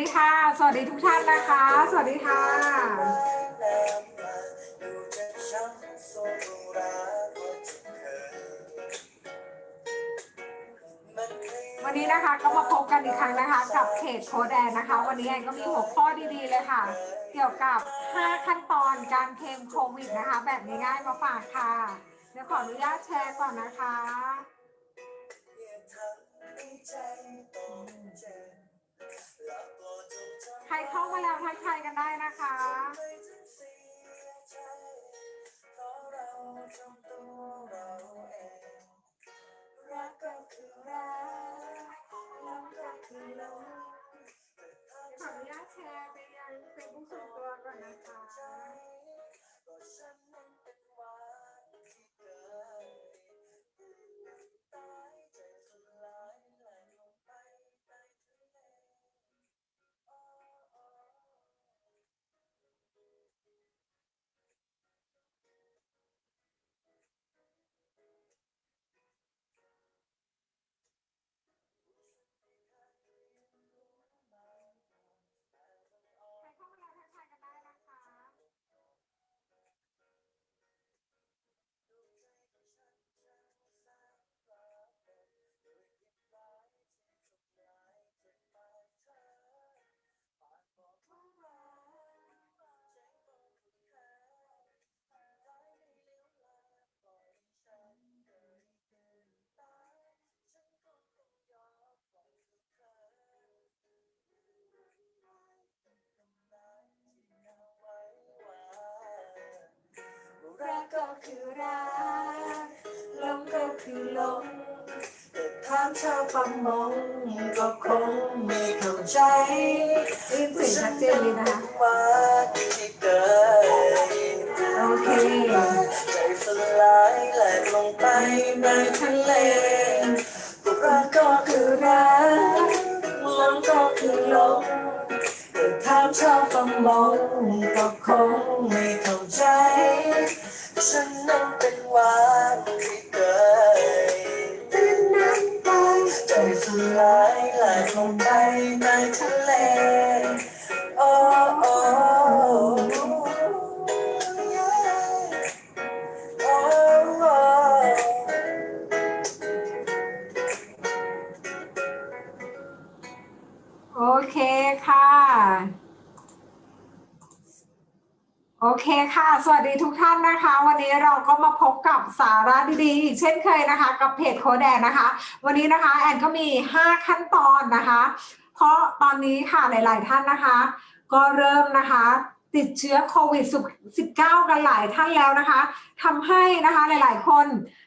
ดีค่ะ สวัสดีทุกท่านนะคะ สวัสดีค่ะวันนี้นะคะก็มาพบกันอีกครั้งนะคะ กับเพจโคดแอนนะคะ วันนี้แอนก็มีหัวข้อดีๆเลยค่ะ เกี่ยวกับ 5 ขั้นตอนการเคลมโควิดนะคะ แบบง่ายๆมาฝากค่ะ เดี๋ยวขออนุญาตแชร์ก่อนนะคะ ครเข้ามาแล้วทักทายกันได้นะคะขออนุญาตแชร์ไปยังเฟซบุ๊กส่วนตัวก่อนนะคะ คือรักลมก็คือลมแต่ถามชาวประมงก็คงไม่เข้าใจได้ยินเสียงชัดเจนเลยนะคะว่าที่เกิดโอเคใจสลายแหลกลงไปในทะเลรักก็คือรัก เคค่ะ สวัสดีทุกท่านนะคะ วันนี้เราก็มาพบกับสาระดีๆอีกเช่นเคยนะคะ กับเพจโคแดนนะคะ วันนี้นะคะแอนก็มี 5 ขั้นตอนนะคะ เพราะตอนนี้ค่ะหลาย ๆ ท่านนะคะ ก็เริ่มนะคะติดเชื้อโควิด -19 กันหลายท่านแล้วนะคะทำให้นะคะหลาย ๆ คน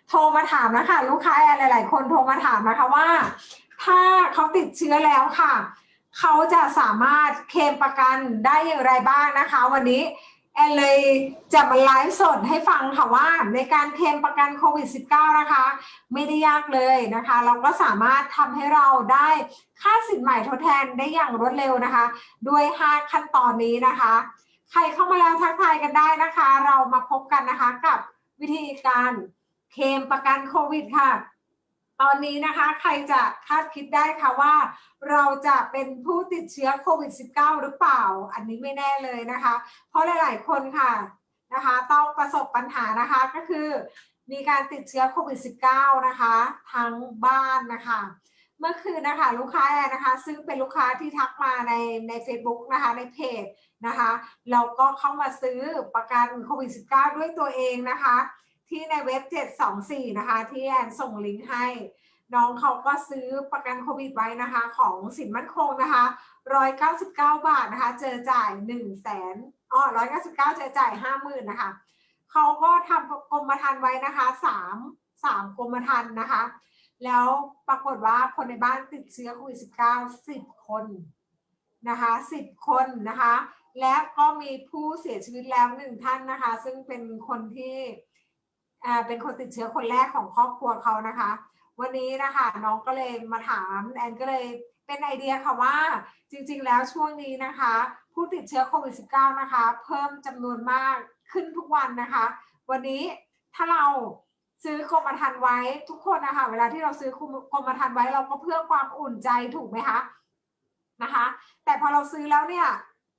โทรมาถามนะคะลูกค้าแอนหลาย ๆ คนโทรมาถามนะคะว่า ถ้าเขาติดเชื้อแล้วค่ะ เขาจะสามารถเคลมประกันได้อย่างไรบ้างนะคะ วันนี้ แอนเลยจะมาไลฟ์สดให้ฟังค่ะว่าในการเคลมประกันโควิด -19 นะคะ ไม่ได้ยากเลยนะคะ เราก็สามารถทำให้เราได้ค่าสินใหม่ทดแทนได้อย่างรวดเร็วนะคะ ด้วย 5 ขั้นตอนนี้นะคะ ใครเข้ามาแล้วทักทายกันได้นะคะ เรามาพบกันนะคะกับวิธีการเคลมประกันโควิดค่ะ ตอนนี้นะคะใครจะคาดคิดได้คะว่า เราจะเป็นผู้ติดเชื้อโควิด -19 หรือเปล่า อันนี้ไม่แน่เลยนะคะ เพราะหลาย ๆ คนค่ะนะคะต้องประสบปัญหานะคะก็คือมีการติดเชื้อโควิด -19 นะคะทั้งบ้านนะคะ เมื่อคืนนะคะลูกค้าแอนนะคะ ซึ่งเป็นลูกค้าที่ทักมาในใน Facebook นะคะในเพจนะคะ เราก็เข้ามาซื้อประกันโควิด -19 ด้วยตัวเองนะคะ ที่ในเว็บ 724 นะคะ ที่แอนส่งลิงก์ให้ น้องเขาก็ซื้อประกันโควิดไว้นะคะ ของสินมั่นคงนะคะ 199 บาทนะคะ เจอจ่าย 1 0 0 0 0แสนอ๋อ199 เจอจ่าย 50,000นะคะเขาก็ทำกรมธรรม์ไว้นะคะ3 3กรมธรรม์นะคะ แล้วปรากฏว่าคนในบ้านติดเชื้อโควิด -19 10 คนนะคะ 10 คนนะคะ และก็มีผู้เสียชีวิตแล้วหนึ่งท่านนะคะ ซึ่งเป็นคนที่ เป็นคนติดเชื้อคนแรกของครอบครัวเขานะคะ วันนี้นะคะน้องก็เลยมาถามแอนก็เลยเป็นไอเดียค่ะว่าจริงๆแล้วช่วงนี้นะคะ ผู้ติดเชื้อโควิด -19 นะคะ เพิ่มจำนวนมากขึ้นทุกวันนะคะ วันนี้ถ้าเราซื้อกรมธรรม์ไว้ทุกคนนะคะเวลาที่เราซื้อกรมธรรม์ไว้เราก็เพื่อความอุ่นใจถูกไหมคะนะคะ แต่พอเราซื้อแล้วเนี่ย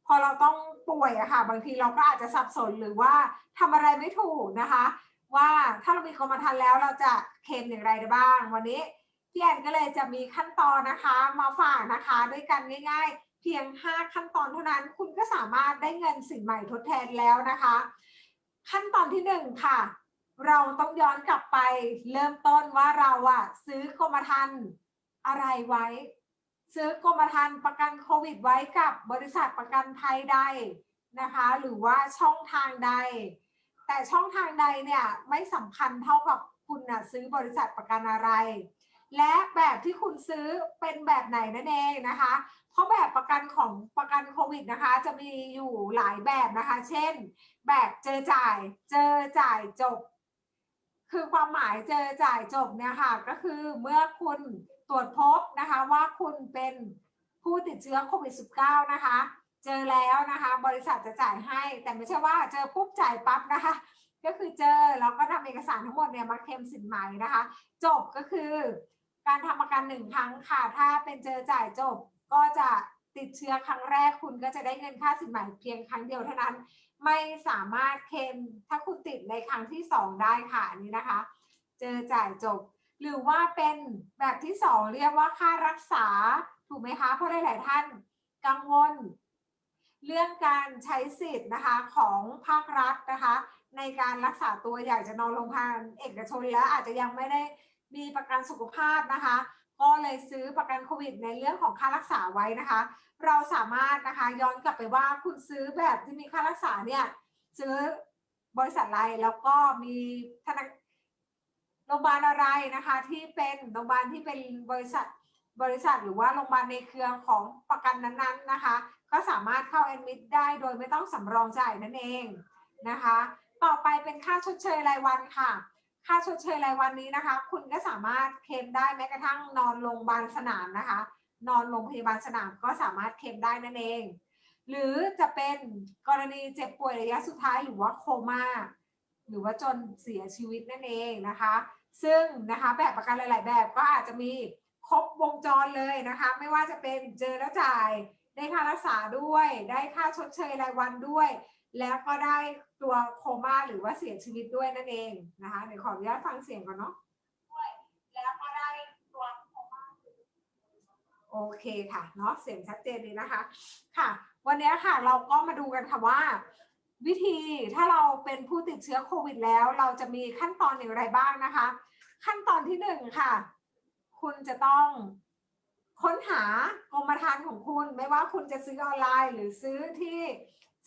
พอเราต้องป่วยอะค่ะ บางทีเราก็อาจจะสับสนหรือว่าทำอะไรไม่ถูกนะคะ ว่าถ้าเรามีกรมธรรม์แล้วเราจะเคลมอย่างไรได้บ้าง วันนี้พี่แอนก็เลยจะมีขั้นตอนนะคะมาฝากนะคะด้วยกันง่าย ๆ เพียง 5 ขั้นตอนเท่านั้น คุณก็สามารถได้เงินสินใหม่ทดแทนแล้วนะคะ ขั้นตอนที่หนึ่งค่ะ เราต้องย้อนกลับไป เริ่มต้นว่าเราอะซื้อกรมธรรม์อะไรไว้ ซื้อกรมธรรม์ประกันโควิดไว้กับบริษัทประกันภัยใดนะคะ หรือว่าช่องทางใด แต่ช่องทางใดเนี่ยไม่สำคัญเท่ากับคุณนะซื้อบริษัทประกันอะไร และแบบที่คุณซื้อเป็นแบบไหนนั่นเองนะคะ เพราะแบบประกันของประกันโควิดนะคะ จะมีอยู่หลายแบบนะคะ เช่น แบบเจอจ่ายเจอจ่ายจบ คือความหมายเจอจ่ายจบเนี่ยค่ะก็คือเมื่อคุณตรวจพบนะคะว่าคุณเป็นผู้ติดเชื้อโควิด -19 นะคะ เจอแล้วนะคะ บริษัทจะจ่ายให้ แต่ไม่ใช่ว่าเจอปุ๊บจ่ายปั๊บนะคะ ก็คือเจอแล้วก็นำเอกสารทั้งหมดเนี่ยมาเคลมสินไหมนะคะ จบก็คือ การทำประกันหนึ่งครั้งค่ะ ถ้าเป็นเจอจ่ายจบก็จะติดเชื้อครั้งแรกคุณก็จะได้เงินค่าสินไหมเพียงครั้งเดียวเท่านั้น ไม่สามารถเคลมถ้าคุณติดในครั้งที่สองได้ค่ะนนี้นะคะ เจอจ่ายจบ หรือว่าเป็นแบบที่สองเรียกว่าค่ารักษาถูกไหมคะเพราะหลาย ๆ ท่านกังวล เรื่องการใช้สิทธิ์นะคะของภาครัฐนะคะ ในการรักษาตัวอยากจะนอนโรงพยาบาลเอกชนแล้วอาจจะยังไม่ได้มีประกันสุขภาพนะคะ ก็เลยซื้อประกันโควิด ในเรื่องของค่ารักษาไว้นะคะ เราสามารถนะคะย้อนกลับไปว่าคุณซื้อแบบที่มีค่ารักษาเนี่ยซื้อบริษัทอะไรแล้วก็มีธนาโรงพยาบาลอะไรนะคะที่เป็นโรงพยาบาลที่เป็นบริษัทบริษัทหรือว่าโรงพยาบาลในเครือของประกันนั้นๆนะคะ ก็สามารถเข้าแอดมิดได้โดยไม่ต้องสำรองจ่ายนั่นเองนะคะ ต่อไปเป็นค่าชดเชยรายวันค่ะ ค่าชดเชยรายวันนี้นะคะ คุณก็สามารถเคลมได้แม้กระทั่งนอนโรงพยาบาลสนามนะคะ นอนโรงพยาบาลสนามก็สามารถเคลมได้นั่นเอง หรือจะเป็นกรณีเจ็บป่วยระยะสุดท้ายหรือว่าโคม่าหรือว่าจนเสียชีวิตนั่นเองนะคะ ซึ่งนะคะแบบประกันหลาย ๆ แบบก็อาจจะมีครบวงจรเลยนะคะ ไม่ว่าจะเป็นเจอแล้วจ่าย ได้ค่ารักษาด้วย ได้ค่าชดเชยรายวันด้วย แล้วก็ได้ตัวโคม่าหรือว่าเสียชีวิตด้วยนั่นเองนะคะเดี๋ยวขออนุญาตฟังเสียงก่อนเนาะแล้วก็ได้ตัวโคม่าโอเคค่ะเนาะเสียงชัดเจนดีนะคะ ค่ะ วันนี้ค่ะเราก็มาดูกันค่ะว่า วิธีถ้าเราเป็นผู้ติดเชื้อโควิดแล้ว เราจะมีขั้นตอนอย่างไรบ้างนะคะ ขั้นตอนที่หนึ่งค่ะ คุณจะต้อง ค้นหากรมธรรม์ของคุณ ไม่ว่าคุณจะซื้อออนไลน์ หรือซื้อที่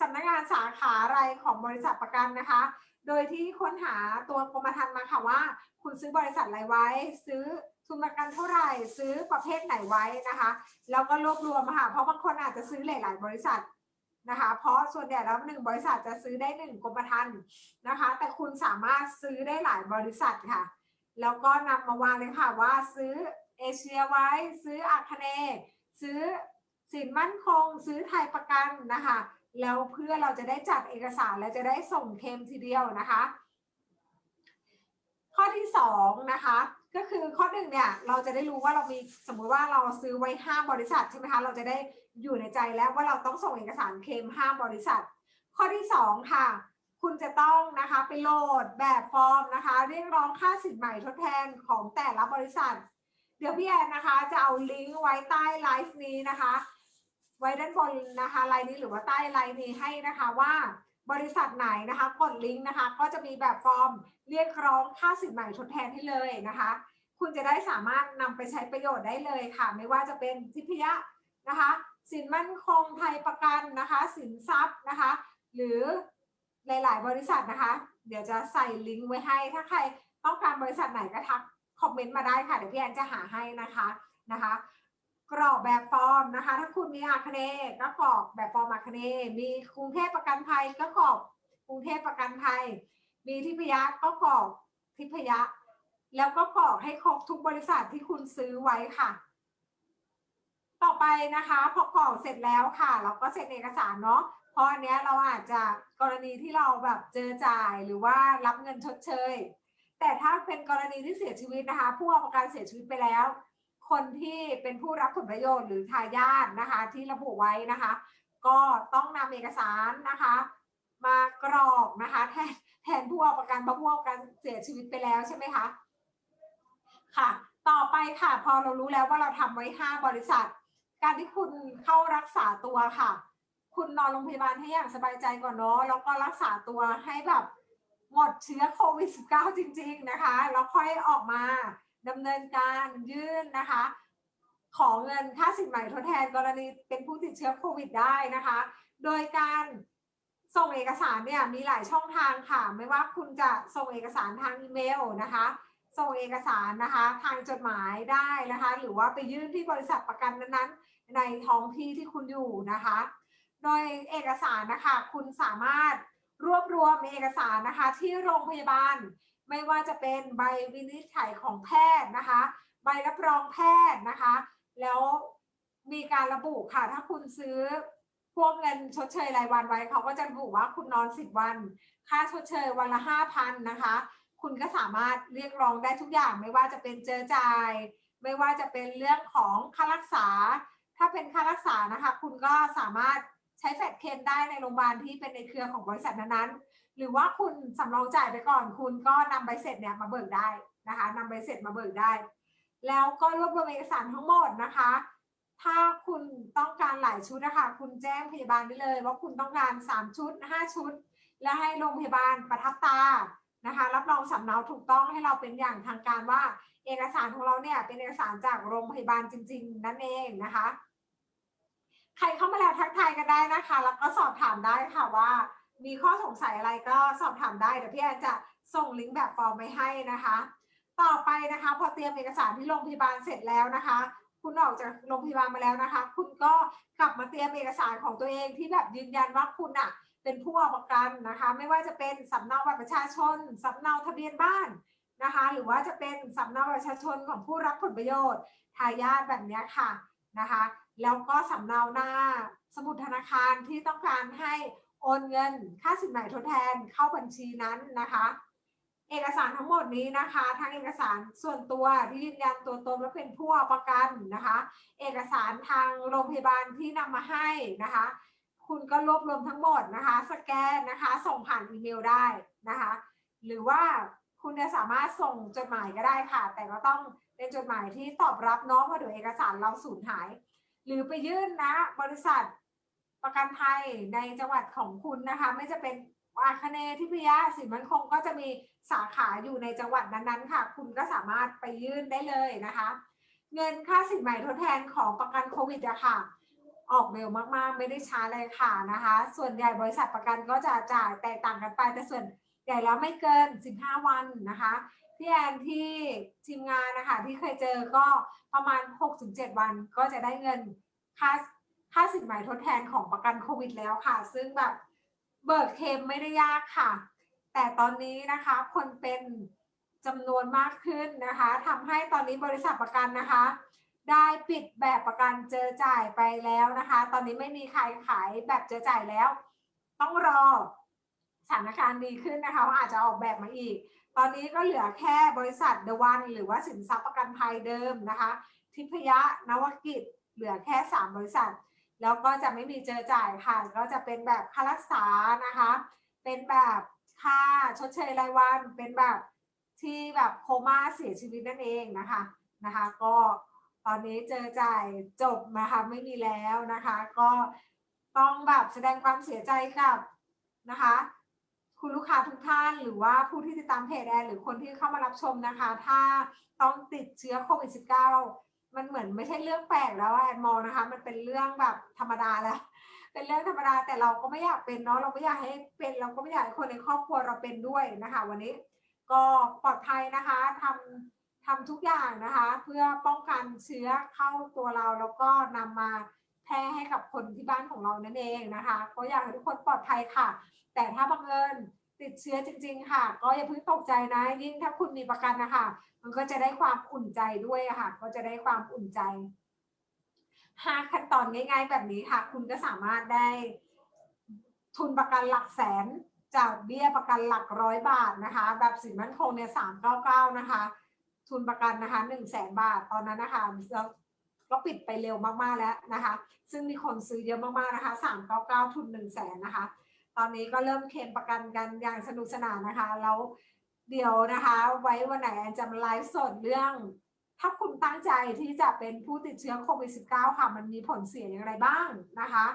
สำนักงานสาขาอะไรของบริษัทประกันนะคะ โดยที่ค้นหาตัวกรมธรรม์มาค่ะว่า คุณซื้อบริษัทอะไรไว้ ซื้อทุนประกันเท่าไหร่ ซื้อประเภทไหนไว้นะคะ แล้วก็รวบรวมมาค่ะ เพราะบางคนอาจจะซื้อหลาย ๆ บริษัทนะคะ เพราะส่วนใหญ่แล้วหนึ่งบริษัทจะซื้อได้หนึ่งกรมธรรม์นะคะ แต่คุณสามารถซื้อได้หลายบริษัทค่ะ แล้วก็นำมาวางเลยค่ะว่าซื้อ เอเชียไว้ ซื้ออาคเนซื้อสินมั่นคง ซื้อไทยประกันนะคะ แล้วเพื่อเราจะได้จัดเอกสารและจะได้ส่งเคมทีเดียวนะคะ ข้อที่สองนะคะก็คือข้อหนึ่งเนี่ยเราจะได้รู้ว่าเรามีสมมุติว่าเราซื้อไว้ห้าบริษัทใช่ไหมคะเราจะได้อยู่ในใจแล้วว่าเราต้องส่งเอกสารเคมห้าบริษัท ข้อที่สองค่ะ คุณจะต้องนะคะไปโหลดแบบฟอร์มนะคะ เรียกร้องค่าสินใหม่ทดแทนของแต่ละบริษัท เดี๋ยวพี่แอนนะคะ จะเอาลิงก์ไว้ใต้ไลฟ์นี้นะคะ ไว้ด้านบนนะคะไลน์นี้หรือว่าใต้ไลน์นี้ให้นะคะว่าบริษัทไหนนะคะกดลิงก์นะคะ ก็จะมีแบบฟอร์มเรียกร้องค่าสินใหม่ทดแทนให้เลยนะคะ คุณจะได้สามารถนำไปใช้ประโยชน์ได้เลยค่ะ ไม่ว่าจะเป็นทิพยะนะคะ สินมั่นคงไทยประกันนะคะ สินทรัพย์นะคะ หรือหลาย ๆ บริษัทนะคะ เดี๋ยวจะใส่ลิงก์ไว้ให้ถ้าใครต้องการบริษัทไหนก็ทัก คอมเมนต์มาได้ค่ะ เดี๋ยวพี่แอนจะหาให้นะคะนะคะ กรอกแบบฟอร์มนะคะ ถ้าคุณมีอาคเนก็กรอกแบบฟอร์มอาคเนมีกรุงเทพประกันภัยก็กรอกกรุงเทพประกันภัย มีทิพยะก็กรอกทิพยะ แล้วก็กรอกให้ครบทุกบริษัทที่คุณซื้อไว้ค่ะ ต่อไปนะคะพอกรอกเสร็จแล้วค่ะ เราก็เซ็นเอกสารเนาะเพราะอันเนี้ยเราอาจจะกรณีที่เราแบบเจอจ่ายหรือว่ารับเงินชดเชย แต่ถ้าเป็นกรณีที่เสียชีวิตนะคะ ผู้เอาประกันเสียชีวิตไปแล้ว คนที่เป็นผู้รับผลประโยชน์หรือทายาทนะคะ ที่ระบุไว้นะคะ ก็ต้องนำเอกสารนะคะ มากรอกนะคะแทนแทนผู้เอาประกันเพราะผู้เอาประกันเสียชีวิตไปแล้วใช่ไหมคะค่ะ ต่อไปค่ะพอเรารู้แล้วว่าเราทำไว้ 5 บริษัท การที่คุณเข้ารักษาตัวค่ะ คุณนอนโรงพยาบาลให้อย่างสบายใจก่อนเนาะแล้วก็รักษาตัวให้แบบ หมดเชื้อโควิด -19 จริง ๆ นะคะ แล้วค่อยออกมาดำเนินการยื่นนะคะ ขอเงินค่าสินใหม่ทดแทนกรณีเป็นผู้ติดเชื้อโควิดได้นะคะ โดยการส่งเอกสารเนี่ยมีหลายช่องทางค่ะ ไม่ว่าคุณจะส่งเอกสารทางอีเมลนะคะ ส่งเอกสารนะคะทางจดหมายได้นะคะ หรือว่าไปยื่นที่บริษัทประกันนั้นๆ ในท้องที่ที่คุณอยู่นะคะ โดยเอกสารนะคะ คุณสามารถ รวบรวมเอกสารนะคะ ที่โรงพยาบาล ไม่ว่าจะเป็นใบวินิจฉัยของแพทย์นะคะ ใบรับรองแพทย์นะคะ แล้วมีการระบุค่ะ ถ้าคุณซื้อพวกเงินชดเชยรายวันไว้เขาก็จะระบุว่าคุณนอน10วัน ค่าชดเชยวันละ5,000นะคะ คุณก็สามารถเรียกร้องได้ทุกอย่างไม่ว่าจะเป็นเจอจ่าย ไม่ว่าจะเป็นเรื่องของค่ารักษา ถ้าเป็นค่ารักษานะคะ คุณก็สามารถ ใช้แฟดเคนได้ในโรงพยาบาลที่เป็นในเครือของบริษัทนั้นๆ หรือว่าคุณสำรองจ่ายไปก่อน คุณก็นำใบเสร็จเนี่ยมาเบิกได้นะคะนำใบเสร็จมาเบิกได้ แล้วก็รวบรวมเอกสารทั้งหมดนะคะ ถ้าคุณต้องการหลายชุดนะคะคุณแจ้งพยาบาลได้เลยว่าคุณต้องการ 3 ชุด 5 ชุด และให้โรงพยาบาลประทับตานะคะ รับรองสำเนาถูกต้องให้เราเป็นอย่างทางการว่า เอกสารของเราเนี่ยเป็นเอกสารจากโรงพยาบาลจริง ๆ นั่นเองนะคะ ใครเข้ามาแล้วทักทายกันได้นะคะ แล้วก็สอบถามได้ค่ะว่า มีข้อสงสัยอะไรก็สอบถามได้เดี๋ยวพี่แอนจะส่งลิงก์แบบฟอร์มไปให้นะคะ ต่อไปนะคะ พอเตรียมเอกสารที่โรงพยาบาลเสร็จแล้วนะคะ คุณออกจากโรงพยาบาลมาแล้วนะคะ คุณก็กลับมาเตรียมเอกสารของตัวเองที่แบบยืนยันว่าคุณอะเป็นผู้เอาประกันนะคะ ไม่ว่าจะเป็นสำเนาบัตรประชาชนสำเนาทะเบียนบ้านนะคะ หรือว่าจะเป็นสำเนาบัตรประชาชนของผู้รับผลประโยชน์ทายาทแบบเนี้ยค่ะนะคะ แล้วก็สำเนาหน้าสมุดธนาคารที่ต้องการให้โอนเงินค่าสินใหม่ทดแทนเข้าบัญชีนั้นนะคะ เอกสารทั้งหมดนี้นะคะทั้งเอกสารส่วนตัวที่ยืนยันตัวตนว่าเป็นผู้เอาประกันนะคะ เอกสารทางโรงพยาบาลที่นำมาให้นะคะ คุณก็รวบรวมทั้งหมดนะคะ สแกนนะคะ ส่งผ่านอีเมลได้นะคะ หรือว่าคุณจะสามารถส่งจดหมายก็ได้ค่ะ แต่ก็ต้องเป็นจดหมายที่ตอบรับเน้องเพราะเดี๋ยวเอกสารเราสูญหาย หรือไปยื่นนะบริษัทประกันภัยในจังหวัดของคุณนะคะ ไม่จะเป็นอาคเนทิพยะสินมันคงก็จะมีสาขาอยู่ในจังหวัดนั้นๆค่ะ คุณก็สามารถไปยื่นได้เลยนะคะ เงินค่าสินใหม่ทดแทนของประกันโควิดอะค่ะ ออกเร็วมากๆ ไม่ได้ช้าเลยค่ะนะคะ ส่วนใหญ่บริษัทประกันก็จะจ่ายแตกต่างกันไปแต่ส่วนใหญ่แล้วไม่เกิน 15 วันนะคะ พี่แอนที่ทีมงานนะคะที่เคยเจอก็ประมาณ 6-7 วันก็จะได้เงินค่าค่าสินใหม่ทดแทนของประกันโควิดแล้วค่ะ ซึ่งแบบเบิกเคมไม่ได้ยากค่ะ แต่ตอนนี้นะคะคนเป็นจำนวนมากขึ้นนะคะทำให้ตอนนี้บริษัทประกันนะคะ ได้ปิดแบบประกันเจอจ่ายไปแล้วนะคะ ตอนนี้ไม่มีใครขายแบบเจอจ่ายแล้ว ต้องรอสถานการณ์ดีขึ้นนะคะว่าอาจจะออกแบบมาอีก ตอนนี้ก็เหลือแค่บริษัทเดวันหรือว่าสินทรัพย์ประกันภัยเดิมนะคะ ทิพยะนวกิจเหลือแค่ 3 บริษัท แล้วก็จะไม่มีเจอจ่ายค่ะ ก็จะเป็นแบบค่ารักษานะคะ เป็นแบบค่าชดเชยรายวัน เป็นแบบที่แบบโคม่าเสียชีวิตนั่นเองนะคะนะคะ ก็ตอนนี้เจอจ่ายจบนะคะไม่มีแล้วนะคะ ก็ต้องแบบแสดงความเสียใจกับนะคะ คุณลูกค้าทุกท่านหรือว่าผู้ที่ติดตามเพจแอนหรือคนที่เข้ามารับชมนะคะ ถ้าต้องติดเชื้อโควิด -19 มันเหมือนไม่ใช่เรื่องแปลกแล้วแอนมองนะคะ มันเป็นเรื่องแบบธรรมดาแล้ว เป็นเรื่องธรรมดาแต่เราก็ไม่อยากเป็นเนาะเราไม่อยากให้เป็นเราก็ไม่อยากให้คนในครอบครัวเราเป็นด้วยนะคะ วันนี้ก็ปลอดภัยนะคะทำทำทุกอย่างนะคะ เพื่อป้องกันเชื้อเข้าตัวเราแล้วก็นำมา แพร่ให้กับคนที่บ้านของเรานั่นเองนะคะก็อยากให้ทุกคนปลอดภัยค่ะ แต่ถ้าบังเอิญติดเชื้อจริง ๆ ค่ะ ก็อย่าเพิ่งตกใจนะ ยิ่งถ้าคุณมีประกันนะคะมันก็จะได้ความอุ่นใจด้วยค่ะ ก็จะได้ความอุ่นใจห้าขั้นตอนง่าย ๆ แบบนี้ค่ะ คุณก็สามารถได้ทุนประกันหลักแสนจากเบี้ยประกันหลักร้อยบาทนะคะ แบบสินมั่นคงเนี่ยสามเก้าเก้านะคะ ทุนประกันนะคะหนึ่งแสนบาทตอนนั้นนะคะ ก็ปิดไปเร็วมากๆแล้วนะคะ ซึ่งมีคนซื้อเยอะมากๆนะคะสามเก้าเก้าทุนหนึ่งแสนนะคะ ตอนนี้ก็เริ่มเคลมประกันกันอย่างสนุกสนานนะคะ แล้วเดี๋ยวนะคะ ไว้วันไหนแอนจะมาไลฟ์สดเรื่อง ถ้าคุณตั้งใจที่จะเป็นผู้ติดเชื้อโควิด -19 ค่ะ มันมีผลเสียอย่างไรบ้างนะคะ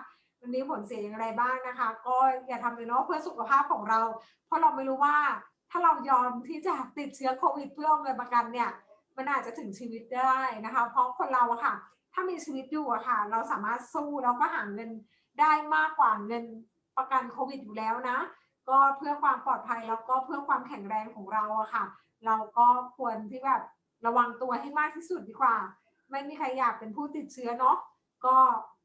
มันมีผลเสียอย่างไรบ้างนะคะ ก็อย่าทำเลยเนาะเพื่อสุขภาพของเรา เพราะเราไม่รู้ว่าถ้าเรายอมที่จะติดเชื้อโควิดเพื่อเอาเงินประกันเนี่ย มันอาจจะถึงชีวิตได้นะคะ เพราะคนเราอะค่ะ ถ้ามีชีวิตอยู่อะค่ะ เราสามารถสู้แล้วก็หาเงินได้มากกว่าเงินประกันโควิดอยู่แล้วนะ ก็เพื่อความปลอดภัยแล้วก็เพื่อความแข็งแรงของเราอะค่ะ เราก็ควรที่แบบระวังตัวให้มากที่สุดดีกว่า ไม่มีใครอยากเป็นผู้ติดเชื้อเนาะก็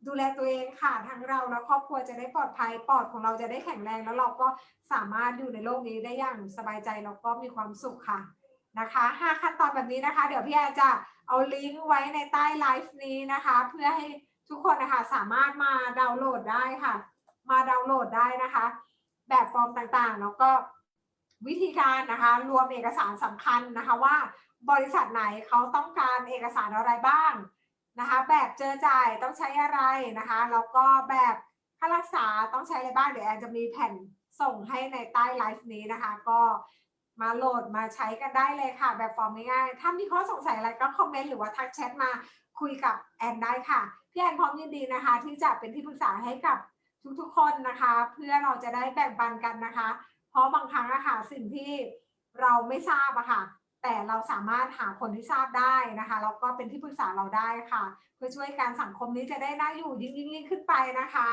ดูแลตัวเองค่ะทั้งเราและครอบครัวจะได้ปลอดภัยปอดของเราจะได้แข็งแรง แล้วเราก็สามารถอยู่ในโลกนี้ได้อย่างสบายใจแล้วก็มีความสุขค่ะ นะคะห้าขั้นตอนแบบนี้นะคะ เดี๋ยวพี่แอจะเอาลิงก์ไว้ในใต้ไลฟ์นี้นะคะ เพื่อให้ทุกคนนะคะสามารถมาดาวน์โหลดได้ค่ะ มาดาวน์โหลดได้นะคะ แบบฟอร์มต่างๆ แล้วก็วิธีการนะคะ รวมเอกสารสำคัญนะคะว่าบริษัทไหนเขาต้องการเอกสารอะไรบ้างนะคะ แบบเจอจ่ายต้องใช้อะไรนะคะแล้วก็แบบค่ารักษาต้องใช้อะไรบ้างเดี๋ยวแอนจะมีแผ่นส่งให้ในใต้ไลฟ์นี้นะคะ ก็ มาโหลดมาใช้กันได้เลยค่ะ แบบฟอร์มง่ายๆ ถ้ามีข้อสงสัยอะไรก็คอมเมนต์หรือว่าทักแชทมาคุยกับแอนได้ค่ะ พี่แอนพร้อมยินดีนะคะ ที่จะเป็นที่ปรึกษาให้กับทุกๆคนนะคะ เพื่อเราจะได้แบ่งปันกันนะคะ เพราะบางครั้งอะค่ะสิ่งที่เราไม่ทราบอะค่ะ แต่เราสามารถหาคนที่ทราบได้นะคะแล้วก็เป็นที่ปรึกษาเราได้ค่ะ เพื่อช่วยการสังคมนี้จะได้น่าอยู่ยิ่งยิ่งยิ่งขึ้นไปนะคะ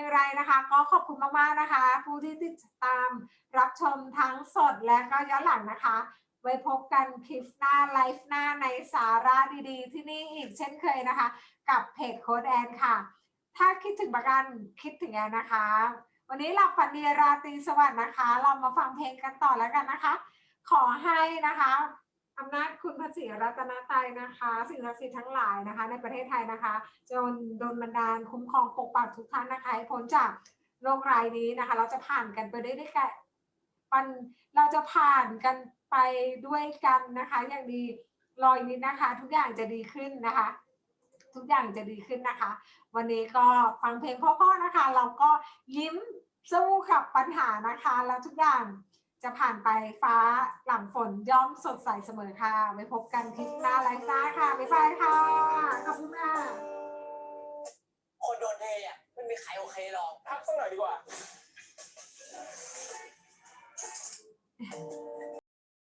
อย่างไรนะคะ ก็ขอบคุณมากๆนะคะ ผู้ที่ติดตามรับชมทั้งสดและก็ย้อนหลังนะคะ ไว้พบกันคลิปหน้าไลฟ์หน้าในสาระดีๆ ที่นี่อีกเช่นเคยนะคะ กับเพจโค้ดแอนค่ะ ถ้าคิดถึงประกันคิดถึงแอนนะคะ วันนี้หลับฝันดีราตรีสวัสดิ์นะคะ เรามาฟังเพลงกันต่อแล้วกันนะคะ ขอให้นะคะ อำนาจคุณพระศรีรัตนตรัยนะคะ สิ่งศักดิ์สิทธิ์ทั้งหลายนะคะ ในประเทศไทยนะคะจนโดนบันดาลคุ้มครองปกปักทุกท่านนะคะให้พ้นจากโรครายนี้นะคะ เราจะผ่านกันไปได้ด้วยกันปันเราจะผ่านกันไปด้วยกันนะคะ อย่างดีรอยนี้นะคะ ทุกอย่างจะดีขึ้นนะคะ ทุกอย่างจะดีขึ้นนะคะ วันนี้ก็ฟังเพลงพ่อๆนะคะ เราก็ยิ้มสู้กับปัญหานะคะ แล้วทุกอย่าง จะผ่านไปฟ้าหลังฝนย่อมสดใสเสมอค่ะ ไว้พบกันคลิปหน้าไลฟ์หน้าค่ะ บ๊ายบายค่ะ ขอบคุณค่ะคนโดนเทอะไม่มีใครโอเคหรอกพักสักหน่อยดีกว่า